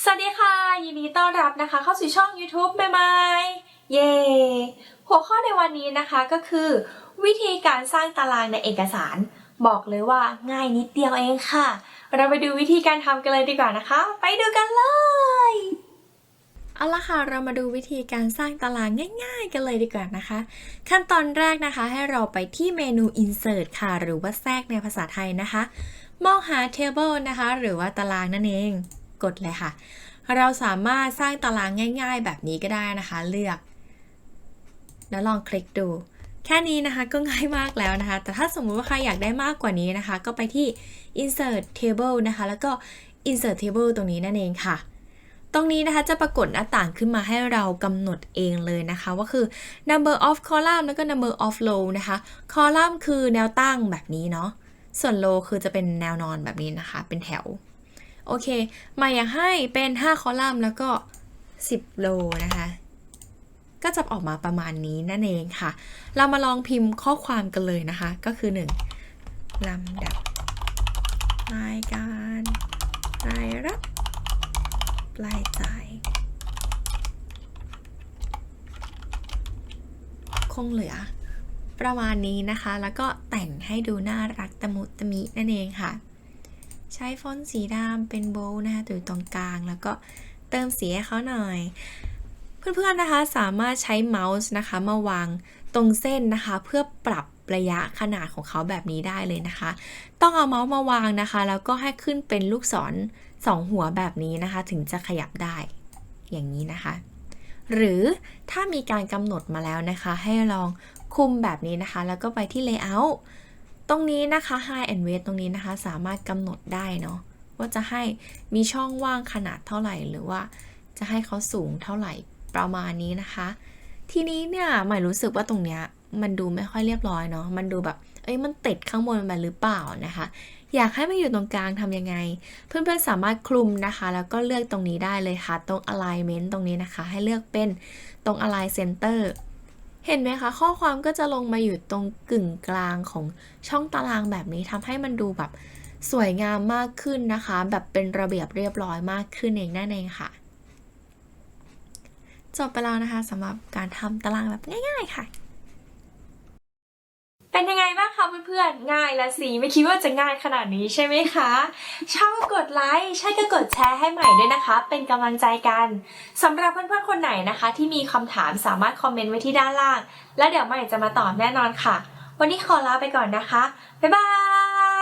สวัสดีค่ะ ยินดีต้อนรับนะคะ เข้าสู่ช่อง YouTube ใหม่ๆเย้หัวข้อในวันนี้นะคะก็คือ วิธีการสร้างตารางในเอกสาร บอกเลยว่าง่ายนิดเดียวเองค่ะ เราไปดูวิธีการทำกันเลยดีกว่านะคะ ไปดูกันเลยเอาละค่ะ เรามาดูวิธีการสร้างตารางง่ายๆ กันเลยดีกว่านะคะ ขั้นตอนแรกนะคะให้เราไปที่เมนู insert ค่ะ หรือว่าแทรกในภาษาไทยนะคะ มองหา table นะคะ หรือว่าตารางนั่นเอง กดเลยค่ะ เราสามารถสร้างตารางง่าย ๆ แบบนี้ก็ได้นะคะเลือก แล้วลองคลิกดู แค่นี้นะคะก็ง่ายมากแล้วนะคะ แต่ถ้าสมมุติว่าใครอยากได้มากกว่านี้นะคะ ก็ไปที่ insert table นะคะ แล้วก็ insert table ตรงนี้นั่นเองค่ะตรงนี้นะคะจะปรากฏหน้าต่างขึ้นมาให้เรากำหนดเองเลยนะคะ ว่าคือ number of column แล้วก็ number of row นะคะ column คือแนวตั้งแบบนี้เนาะ ส่วน row คือจะเป็นแนวนอนแบบนี้นะคะ เป็นแถว โอเค มาอยากให้เป็น 5 คอลัมน์แล้วก็ 10 โลนะคะ ก็จะออกมาประมาณนี้นั่นเองค่ะ เรามาลองพิมพ์ข้อความกันเลยนะคะ ก็คือ 1ลำดับ รายการรายรับรายจ่าย คงเหลือประมาณนี้นะคะ แล้วก็แต่งให้ดูน่ารักตะมุตะมินั่นเองค่ะ ใช้ฟอนต์สีดำเป็นโบว์นะคะอยู่ตรงกลาง แล้วก็เติมสีให้เขาหน่อย เพื่อนๆนะคะสามารถใช้เมาส์นะคะมาวางตรงเส้นนะคะ เพื่อปรับระยะขนาดของเขาแบบนี้ได้เลยนะคะ ต้องเอาเมาส์มาวางนะคะ แล้วก็ให้ขึ้นเป็นลูกศรสองหัวแบบนี้นะคะ ถึงจะขยับได้อย่างนี้นะคะ หรือถ้ามีการกำหนดมาแล้วนะคะ ให้ลองคุมแบบนี้นะคะ แล้วก็ไปที่ layout ตรงนี้นะคะ high and weight ตรงนี้นะคะสามารถกำหนดได้เนาะว่าจะให้มีช่องว่างขนาดเท่าไหร่ หรือว่าจะให้เขาสูงเท่าไหร่ประมาณนี้นะคะ ทีนี้เนี่ยหมายรู้สึกว่าตรงเนี้ยมันดูไม่ค่อยเรียบร้อยเนาะมันดูแบบเอ้ยมันติดข้างบนมาหรือเปล่านะคะ อยากให้มันอยู่ตรงกลางทำยังไง เพื่อนๆสามารถคลุมนะคะ แล้วก็เลือกตรงนี้ได้เลยค่ะ ตรง alignment ตรงนี้นะคะ ให้เลือกเป็นตรง align center เห็นไหมคะ ข้อความก็จะลงมาอยู่ตรงกึ่งกลางของช่องตารางแบบนี้ทำให้มันดูแบบสวยงามมากขึ้นนะคะ แบบเป็นระเบียบเรียบร้อยมากขึ้นเองนั่นเองค่ะ จบไปแล้วนะคะสำหรับการทำตารางแบบง่าย ๆ ค่ะ เป็นยังไงบ้างคะเพื่อนๆ ง่ายละสิ ไม่คิดว่าจะง่ายขนาดนี้ใช่ไหมคะ ชอบก็กดไลค์ ใช่ก็กดแชร์ให้ใหม่ด้วยนะคะ เป็นกำลังใจกัน สำหรับเพื่อนๆ คนไหนนะคะ ที่มีคำถามสามารถคอมเมนต์ไว้ที่ด้านล่าง แล้วเดี๋ยวใหม่จะมาตอบแน่นอนค่ะ วันนี้ขอลาไปก่อนนะคะ บ๊ายบาย